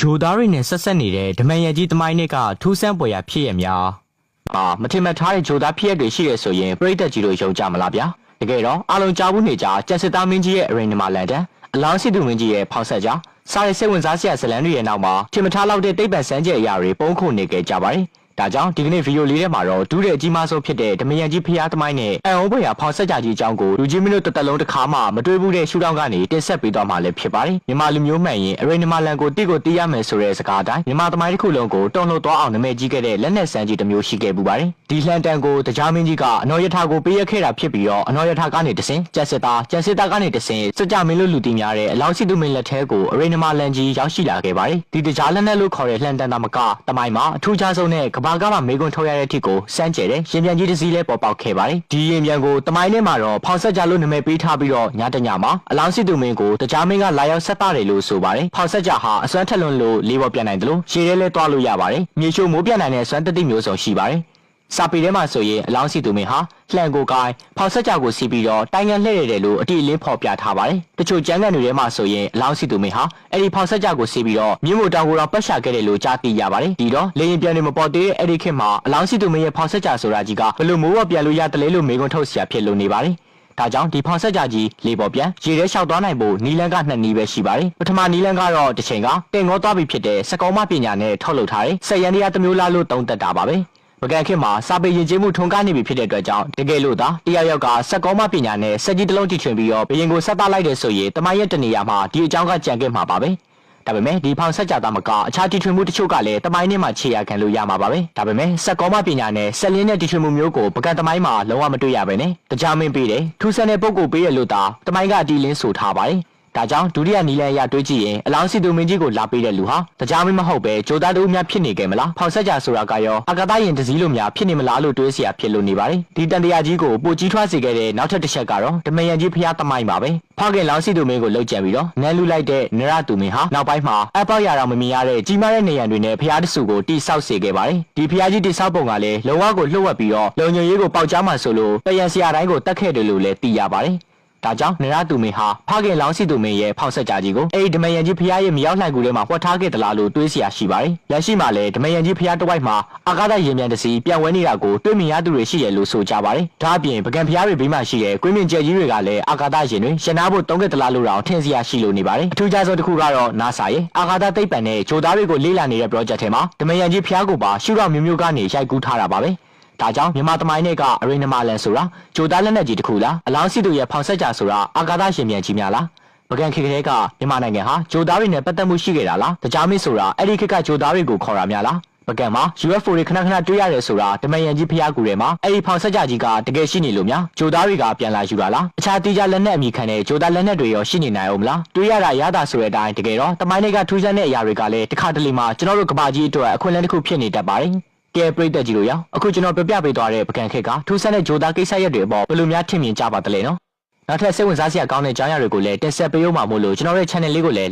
ဂျိုသားတွေနဲ့ဆက်ဆက်နေတဲ့ဓမန်ရကြီးတမိုင်းနဲ့ကထူးဆန်းပွေရာဖြစ်ရများအာမထင်မှတ်ထားတဲ့ဂျိုသားဖြစ်ရတွေရှိရဆိုရင်ပြိသက်ကြီးတို့ယုံကြမလားဗျာတကယ်တော့အလုံးကြားဘူးနေကြကျက်စစ်သားမင်းကြီးရဲ့အရင်နမလန်တန်အလောင်းစီသူမင်းကြီးရဲ့ဖောက်ဆက်ကြစားရစိတ်ဝင်စားစရာဇလန်းတွေရဲ့နောက်မှာထင်မထားလောက်တဲ့တိတ်ပံစမ်းကျက်အရာတွေပုံခုနေကြကြပါတယ် ဒါကြောင့်ဒီကနေ့ဗီဒီယိုလေးထဲမှာတော့ဒူးတဲ့အကြီးမားဆုံးဖြစ်တဲ့ဓမယန်ကြီးဖျားသမိုင်းနဲ့အံဩဘွေရဖောင်ဆက်ကြကြီးအကြောင်းကိုလူကြီးမင်းတို့တစ်သက်လုံးတစ်ခါမှမတွေ့ဘူးတဲ့ရှုထောင့်ကနေတင်ဆက်ပေးသွားမှာလည်းဖြစ်ပါတယ်မြန်မာလူမျိုးမှန်ရင်အရိနမလန်ကိုတိကိုတီးရမယ်ဆိုတဲ့စကားအတိုင်းမြန်မာသမိုင်းတစ်ခုလုံးကိုတုံ့လို့သွားအောင်နာမည်ကြီးခဲ့တဲ့လက်နက်ဆန်းကြီးတစ်မျိုးရှိခဲ့ပူပါတယ်ဒီလှန်တန်ကိုတရားမင်းကြီးကအနော်ရထာကိုပေးရခဲ့တာဖြစ်ပြီးတော့အနော်ရထာကနေတဆင်ကျက်စစ်သားကျက်စစ်သားကနေတဆင်စကြမင်းလို့လူတီများတဲ့အလောင်းစီသူမင်းလက်ထဲကိုအရိနမလန်ကြီးရောက်ရှိလာခဲ့ပါတယ်ဒီတရားလက်နက်လို့ခေါ်တဲ့လှန်တန်သားမကတမိုင်းမှာအထူးခြားဆုံးနဲ့ကဘာကမှမေကွန်ထုတ်ရတဲ့အထိကိုစမ်းကြဲတဲ့ရင်ပြန်ကြီးတစ်စီးလဲပေါ်ပေါက်ခဲ့ပါတယ်ဒီရင်ပြန်ကိုတမိုင်းထဲမှာတော့ဖောင်ဆက်ကြလို့နာမည်ပေးထားပြီးတော့ညတညမှာအလောင်းစီသူမင်းကိုတရားမင်းကလာရောက်ဆက်သားတယ်လို့ဆိုပါတယ်ဖောင်ဆက်ကြဟာအစွမ်းထက်လွန်လို့လေးပေါ်ပြန်နိုင်တယ်လို့ရှည်ရဲလဲတွားလို့ရပါတယ်မြေရှိုးမိုးပြန်နိုင်တဲ့အစွမ်းတတိမျိုးစုံရှိပါတယ် စာပေထဲမှာဆိုရင်အလောင်းစီသူမင်းဟာလှန်ကိုကိုင်းဖောက်ဆက်ကြကိုစီးပြီးတော့တိုင်ငံလှည့်ရတယ်လို့အတိအလင်းဖော်ပြထားပါတယ်။တချို့ကျမ်းဂန်တွေထဲမှာဆိုရင်အလောင်းစီသူမင်းဟာအဲ့ဒီဖောက်ဆက်ကြကိုစီးပြီးတော့မြို့မတောင်ကိုတော့ပတ်ရှာခဲ့တယ်လို့ကြားသိရပါတယ်။ဒီတော့လေရင်ပြန်နေမပေါ်သေးတဲ့အဲ့ဒီခေတ်မှာအလောင်းစီသူမင်းရဲ့ဖောက်ဆက်ကြဆိုတာကြီးကဘလို့မိုးဝပြန်လို့ရတယ်လဲလို့မေးခွန်းထုတ်စရာဖြစ်လို့နေပါတယ်။ဒါကြောင့်ဒီဖောင်ဆက်ကြကြီးလေပေါ်ပြန်ရေထဲလျှောက်သွားနိုင်ဖို့နီလန်ကနှစ်နီးပဲရှိပါတယ်ပထမနီလန်ကတော့တစ်ချိန်ကတင်ငေါသွားပြီဖြစ်တဲ့စကောမပညာနဲ့ထုတ်လုပ်ထားတဲ့ဆက်ရန်တရားတစ်မျိုးလားလို့သုံးသပ်တာပါပဲ ပကံခေတ်မှာစာပေရင်ကျေးမှုထွန်းကားနေပြီဖြစ်တဲ့အတွက်ကြောင့်တကယ်လို့သာတယောက်ယောက်ကစကောမပညာနဲ့စက်ကြီးတစ်လုံးတီထွင်ပြီးတော့ဘရင်ကိုဆက်သားလိုက်တယ်ဆိုရင်တမန်ရဲ့တနေရာမှာဒီအကြောင်းကကြံခဲ့မှာပါပဲဒါပေမဲ့ဒီဖောင်ဆက်ကြသားမကအခြားတီထွင်မှုတချို့ကလည်းတမိုင်းနဲ့မှခြေရခံလို့ရမှာပါပဲဒါပေမဲ့စက်ကောမပညာနဲ့ဆက်လင်းတဲ့တီထွင်မှုမျိုးကိုပကံတမိုင်းမှာလုံးဝမတွေ့ရပဲနဲ့တကြားမင်းပေးတယ်ထူးဆန်းတဲ့ပုံကိုပေးရလို့သာတမိုင်းကအတီလင်းဆိုထားပါတယ် ဒါကြောင့်ဒုတိယနီလန်အရတွေးကြည့်ရင်အလောင်းစီတူမင်းကြီးကိုလာပေးတဲ့လူဟာတရားမင်းမဟုတ်ပဲဂျိုသားတူများဖြစ်နေကြမလားဖောင်ဆက်ကြဆိုတာကရောအာကာသယင်တစည်းလိုများဖြစ်နေမလားလို့တွေးစရာဖြစ်လို့နေပါတယ်ဒီတန်တရာကြီးကိုပိုကြီးထွားစေခဲ့တဲ့နောက်ထပ်တစ်ချက်ကတော့ဓမယန်ကြီးဖျားသမိုင်းပါပဲဖောက်ခင်လောင်းစီတူမင်းကိုလှုပ်ကြံပြီးတော့နန်းလူလိုက်တဲ့နရတူမင်းဟာနောက်ပိုင်းမှာအပေါက်ရတာမမြင်ရတဲ့ကြီးမားတဲ့နေရန်တွေနဲ့ဖျားတစုကိုတိဆောက်စေခဲ့ပါတယ်ဒီဖျားကြီးတိဆောက်ပုံကလည်းလုံဝကိုလှုပ်ဝက်ပြီးတော့လုံညွေရေးကိုပေါက်ကြားမှဆိုလို့တယံစရာတိုင်းကိုတတ်ခဲ့တယ်လို့လည်းသိရပါတယ် ဒါကြောင့်နရသူမေဟာဖခင်လောင်းစီသူမေရဲ့ဖောက်ဆက်ကြကြီးကိုအဲဒီဓမယံကြီးဖျားရဲ့မရောက်လှိုက်ကူထဲမှာဝှက်ထားခဲ့သလားလို့တွေးစရာရှိပါတယ်။လက်ရှိမှာလည်းဓမယံကြီးဖျားတစ်ဝိုက်မှာအာကာသရင်မြန်တစီပြန်ဝဲနေတာကိုတွေ့မြင်ရသူတွေရှိတယ်လို့ဆိုကြပါတယ်။ဒါအပြင်ပကံဖျားတွေဘေးမှာရှိတဲ့ကွင်းမြင့်ကျဲကြီးတွေကလည်းအာကာသရင်တွေရှနာဖို့တုံးခဲ့သလားလို့တောင်ထင်စရာရှိလို့နေပါတယ်။အထူးခြားဆုံးတစ်ခုကတော့ NASA ရဲ့အာကာသသိပ္ပံနဲ့ဂျိုသားတွေကိုလေ့လာနေတဲ့ project ထဲမှာဓမယံကြီးဖျားကိုပါရှုထောင့်မျိုးမျိုးကနေရိုက်ကူးထားတာပါပဲ။ ဒါကြောင့်မြန်မာတမိုင်းတွေကအရိနမလန်ဆိုတာဂျိုသားလက်နက်ကြီးတစ်ခုလားအလောင်းစီတို့ရဲ့ဖောင်ဆက်ကြဆိုတာအာကာသရှင်မြန်ကြီးများလားပကံခေတ်ကလေးကမြန်မာနိုင်ငံဟာဂျိုသားတွေနဲ့ပတ်သက်မှုရှိခဲ့တာလားတကြားမင်းဆိုတာအဲ့ဒီခေတ်ကဂျိုသားတွေကိုခေါ်တာများလားပကံမှာ UFO တွေခဏခဏတွေ့ရတယ်ဆိုတာတမန်ရန်ကြီးဖျားကူထဲမှာအဲ့ဒီဖောင်ဆက်ကြကြီးကတကယ်ရှိနေလို့များဂျိုသားတွေကပြန်လာယူတာလားအခြားတိကျလက်နက်အမိခံတဲ့ဂျိုသားလက်နက်တွေရောရှိနေနိုင်အောင်မလားတွေ့ရတာရတာဆိုတဲ့အတိုင်းတကယ်တော့တမိုင်းတွေကထူးဆန်းတဲ့အရာတွေကလည်းတစ်ခါတလေမှကျွန်တော်တို့ကဘာကြီးအတွက်အခွင့်အလမ်းတစ်ခုဖြစ်နေတတ်ပါတယ် ကဲပရိသတ်ကြီးတို့ရောအခုကျွန်တော်ပြပြပေးသွားတဲ့ပကံခက်ကထူးဆန်းတဲ့ဂျိုသားကိစ္စရက်တွေအပေါ်ဘယ်လိုများထင်မြင်ကြပါသလဲနော်နောက်ထပ်စိတ်ဝင်စားစရာကောင်းတဲ့အကြောင်းအရာတွေကိုလည်းတင်ဆက်ပေးဦးမှာမို့လို့ကျွန်တော်ရဲ့ channel လေးကိုလည်း